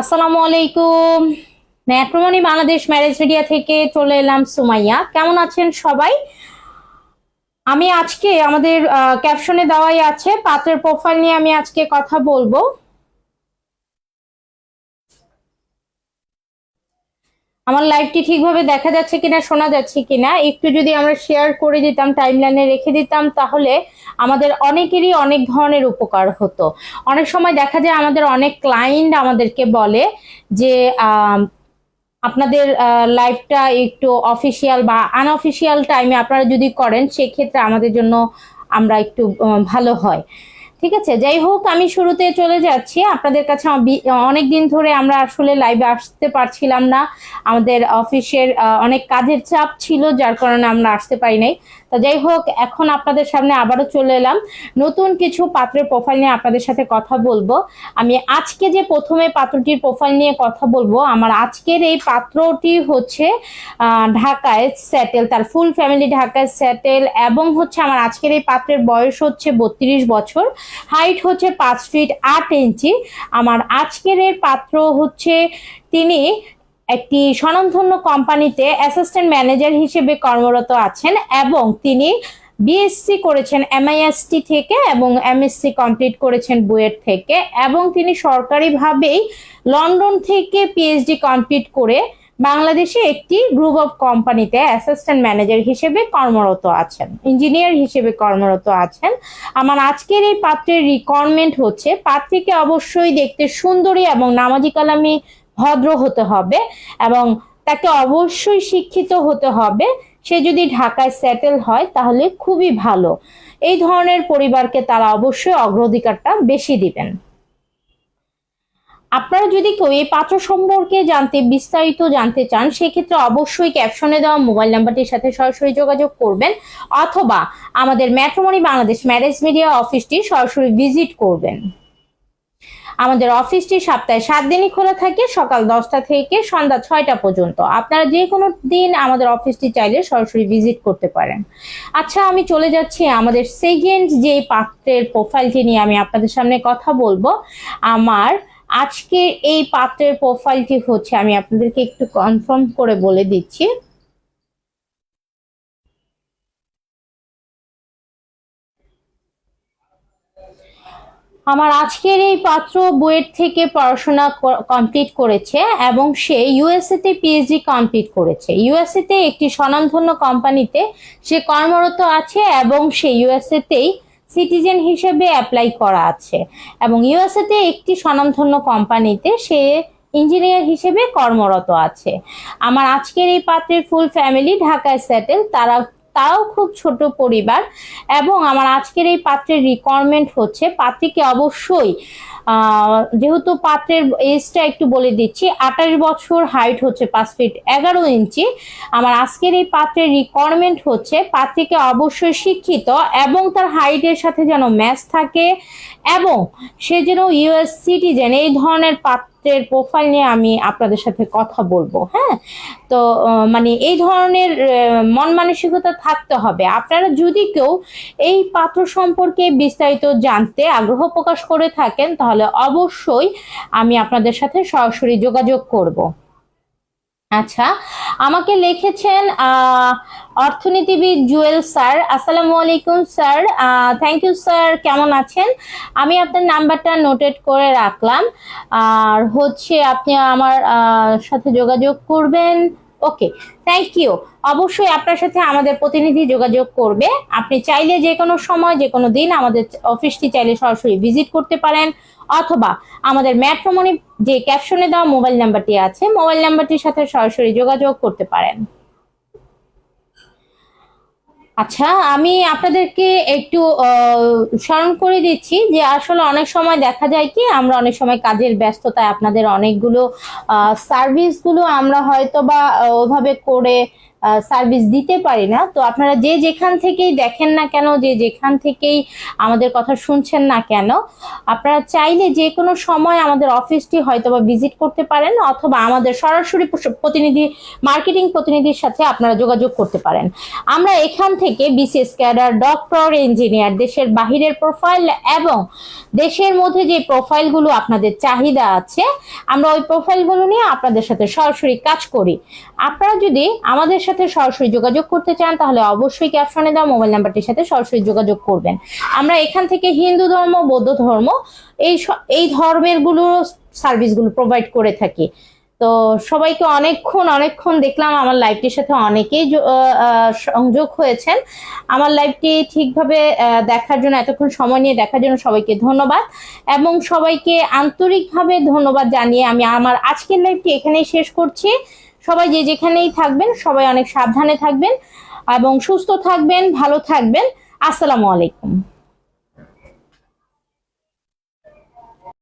আসসালামু আলাইকুম। ম্যাট্রোমনি Bangladesh marriage media থেকে চলে এলাম সুমাইয়া। কেমন আছেন সবাই? আমি আজকে আমাদের ক্যাপশনে দেওয়াই আছে, পাত্রের প্রোফাইল নিয়ে আমি আজকে কথা বলব। আমার লাইভটি ঠিকভাবে দেখা যাচ্ছে কিনা, শোনা যাচ্ছে কিনা, একটু যদি আমরা শেয়ার করে দিতাম টাইমলাইনে রেখে দিতাম, তাহলে আমাদের অনেকেরই অনেক ধরনের উপকার হতো। অনেক সময় দেখা যায় আমাদের অনেক ক্লায়েন্ট আমাদেরকে বলে যে আপনাদের লাইভটা একটু অফিসিয়াল বা আনঅফিসিয়াল টাইমে আপনারা যদি করেন, সেক্ষেত্রে আমাদের জন্য আমরা একটু ভালো হয়। ঠিক আছে? যাই হোক, আমি শুরুতে চলে যাচ্ছি। আপনাদের কাছে অনেক দিন ধরে আমরা আসলে লাইভে আসতে পারছিলাম না। আমাদের অফিসের অনেক কাজের চাপ ছিল, যার কারণে আমরা আসতে পারি নাই। তা যাই হোক, এখন আপনাদের সামনে আবারও চলে এলাম। নতুন কিছু পাত্রের প্রোফাইল নিয়ে আপনাদের সাথে কথা বলব। আমি আজকে যে প্রথমে পাত্রটির প্রোফাইল নিয়ে কথা বলব, আমার আজকের এই পাত্রটি হচ্ছে ঢাকায় স্যাটেল তার ফুল ফ্যামিলি ঢাকায় স্যাটেল এবং হচ্ছে আমার আজকের এই পাত্রের বয়স হচ্ছে বত্রিশ বছর। হাইট হচ্ছে পাঁচ ফিট আট ইঞ্চি আমার আজকের পাত্র হচ্ছে তিনি একটি স্বনামধন্য কোম্পানিতে অ্যাসিস্ট্যান্ট ম্যানেজার হিসেবে কর্মরত আছেন এবং তিনি বিএসসি করেছেন এমআইএসটি থেকে এবং এমএসসি কমপ্লিট করেছেন বুয়েট থেকে এবং তিনি সরকারিভাবেই লন্ডন থেকে পিএইচডি কমপ্লিট করে বাংলাদেশে একটি গ্রুপ অফ কোম্পানিতে অ্যাসিস্ট্যান্ট ম্যানেজার হিসেবে কর্মরত আছেন ইঞ্জিনিয়ার হিসেবে কর্মরত আছেন। আমার আজকের এই পাত্রের রিকোয়ারমেন্ট হচ্ছে, পাত্রীকে অবশ্যই দেখতে সুন্দরী এবং নামাজি কালামি ভদ্র হতে হবে এবং তাকে অবশ্যই শিক্ষিত হতে হবে। সে যদি ঢাকায় সেটেল হয় তাহলে খুবই ভালো। এই ধরনের পরিবারকে তারা অবশ্যই অগ্রাধিকারটা বেশি দিবেন। আপনারা যদি কেউ এই পাত্র সম্পর্কে জানতে, বিস্তারিত জানতে চান, সেক্ষেত্রে অবশ্যই ক্যাপশনে দেওয়া মোবাইল নাম্বারটির সাথে সরাসরি যোগাযোগ করবেন অথবা আমাদের ম্যাট্রোমনি বাংলাদেশ ম্যারেজ মিডিয়া অফিসটি সরাসরি ভিজিট করবেন। আমাদের অফিসটি সপ্তাহে সাত দিনই খোলা থাকে, সকাল দশটা থেকে সন্ধ্যা ছয়টা পর্যন্ত। আপনারা যে কোনো দিন আমাদের অফিসটি চাইলে সরাসরি ভিজিট করতে পারেন। আচ্ছা আমি চলে যাচ্ছি আমাদের সেকেন্ড যে পাত্রের প্রোফাইলটি নিয়ে আমি আপনাদের সামনে কথা বলব। আমার আজকে এই পাত্রের প্রোফাইলটি হচ্ছে আমি আপনাদেরকে একটু কনফার্ম করে বলে দিচ্ছি। আমার আজকের এই পাত্র বুয়েট থেকে পড়াশোনা কমপ্লিট করেছে এবং সে ইউএসএ তে পিএইচডি কমপ্লিট করেছে। ইউএসএ তে একটি স্বনামধন্য কোম্পানিতে সে কর্মরত আছে এবং সে ইউএসএ তেই সিটিজেন হিসেবে অ্যাপ্লাই করা আছে। এবং ইউএসএতে একটি স্বনামধন্য কোম্পানিতে সে ইঞ্জিনিয়ার হিসেবে কর্মরত আছে। আমার আজকের এই পাত্রের ফুল ফ্যামিলি ঢাকায় সেটেল, তারা, তাও খুব ছোট পরিবার। এবং আমার আজকের এই পাত্রের রিকোয়ারমেন্ট হচ্ছে, পাত্রীকে অবশ্যই যেহেতু পাত্রের এজটা একটু বলে দিচ্ছি, আঠাশ বছর হাইট হচ্ছে পাঁচ ফিট এগারো ইঞ্চি। আমার আজকের এই পাত্রের রিকোয়ারমেন্ট হচ্ছে, পাত্রীকে অবশ্যই শিক্ষিত এবং তার হাইটের সাথে যেন ম্যাচ থাকে এবং সে যেন ইউএস সিটিজেন এই ধরনের পাত্রের প্রোফাইল নিয়ে আমি আপনাদের সাথে কথা বলব হ্যাঁ? তো মানে এই ধরনের মন মানসিকতা থাকতে হবে। আপনারা যদি কেউ এই পাত্র সম্পর্কে বিস্তারিত জানতে আগ্রহ প্রকাশ করে থাকেন, তাহলে অবশ্যই আমি আপনাদের সাথে সরাসরি যোগাযোগ করব। আচ্ছা আমাকে লিখেছেন অর্থনীতিবিদ জুয়েল স্যার। আসসালামু আলাইকুম স্যার। থ্যাংক ইউ স্যার কেমন আছেন? আমি আপনার নাম্বারটা নোটেট করে রাখলাম। আর হচ্ছে আপনি আমার সাথে যোগাযোগ করবেন। ওকে থ্যাংক ইউ অবশ্যই আপনার সাথে আমাদের প্রতিনিধি যোগাযোগ করবে। আপনি চাইলে যে কোনো সময়, যে কোনো দিন আমাদের অফিসটি চাইলে সরাসরি ভিজিট করতে পারেন, অথবা আমাদের ম্যাট্রোমনি যে ক্যাপশনে দেওয়া মোবাইল নাম্বারটি আছে মোবাইল নাম্বারটির সাথে সরাসরি যোগাযোগ করতে পারেন। আচ্ছা আমি আপনাদেরকে একটু স্মরণ করে দিচ্ছি যে আসলে অনেক সময় দেখা যায় কি, আমরা অনেক সময় কাজের ব্যস্ততায় আপনাদের অনেকগুলো সার্ভিসগুলো আমরা হয়তো বা ওভাবে করে সার্ভিস দিতে পারি না। তো আপনারা যে যেখান থেকেই দেখেন না কেন, যে যেখান থেকেই আমাদের কথা শুনছেন না কেন, আপনারা চাইলে যে কোনো সময় আমাদের অফিসটি হয়তো বা ভিজিট করতে পারেন, অথবা আমাদের সরাসরি প্রতিনিধি মার্কেটিং প্রতিনিধির সাথে আপনারা যোগাযোগ করতে পারেন। আমরা এখান থেকে বিসিএস ক্যাডার ডক্টর ইঞ্জিনিয়ার দেশের বাহিরের প্রোফাইল এবং দেশের মধ্যে যে প্রোফাইলগুলো আপনাদের চাহিদা আছে, আমরা ওই প্রোফাইলগুলো নিয়ে আপনাদের সাথে সরাসরি কাজ করি। আপনারা যদি আমাদের সাথে সরাসরি যোগাযোগ করতে চান, তাহলে অবশ্যই ক্যাপশনে দেওয়া মোবাইল নাম্বারটির সাথে সরাসরি যোগাযোগ করবেন। আমরা এখান থেকে হিন্দু ধর্ম, বৌদ্ধ ধর্ম, এই এই ধর্মেরগুলো সার্ভিসগুলো প্রোভাইড করে থাকি। তো সবাইকে অনেকক্ষণ অনেকক্ষণ দেখলাম আমার লাইভটির সাথে অনেকেই সংযোগ হয়েছেন। আমার লাইভটি ঠিকভাবে দেখার জন্য, এতক্ষণ সময় নিয়ে দেখার জন্য সবাইকে ধন্যবাদ। এবং সবাইকে আন্তরিকভাবে ধন্যবাদ জানিয়ে আমি আমার আজকের লাইভটি এখানেই শেষ করছি। সবাই যে যেখানেই থাকবেন, সবাই অনেক সাবধানে থাকবেন এবং সুস্থ থাকবেন, ভালো থাকবেন। আসসালামু আলাইকুম।